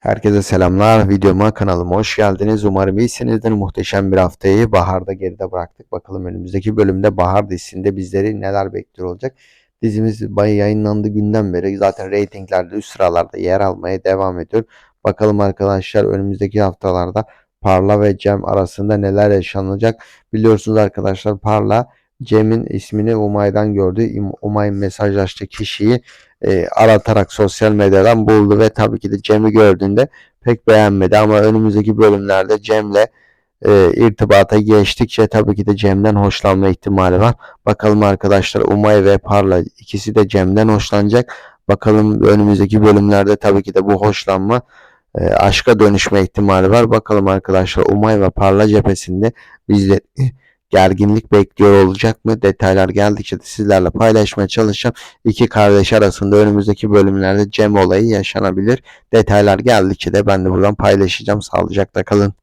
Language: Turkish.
Herkese selamlar. Videoma kanalıma hoş geldiniz. Umarım iyisinizdir. Muhteşem bir haftayı baharda geride bıraktık. Bakalım önümüzdeki bölümde Bahar dizisinde bizleri neler bekliyor olacak. Dizimiz bayağı yayınlandığı günden beri zaten reytinglerde üst sıralarda yer almaya devam ediyor. Bakalım arkadaşlar önümüzdeki haftalarda Parla ve Cem arasında neler yaşanacak. Biliyorsunuz arkadaşlar Parla Cem'in ismini Umay'dan gördü. Umay mesajlaştığı kişiyi e, aratarak sosyal medyadan buldu ve tabii ki de Cem'i gördüğünde pek beğenmedi ama önümüzdeki bölümlerde Cem'le e, irtibata geçtikçe tabii ki de Cem'den hoşlanma ihtimali var. Bakalım arkadaşlar Umay ve Parla ikisi de Cem'den hoşlanacak. Bakalım önümüzdeki bölümlerde tabii ki de bu hoşlanma e, aşka dönüşme ihtimali var. Bakalım arkadaşlar Umay ve Parla cephesinde bizde gerginlik bekliyor olacak mı? Detaylar geldikçe de sizlerle paylaşmaya çalışacağım. İki kardeş arasında önümüzdeki bölümlerde Cem olayı yaşanabilir. Detaylar geldikçe de ben de buradan paylaşacağım. Sağlıcakla kalın.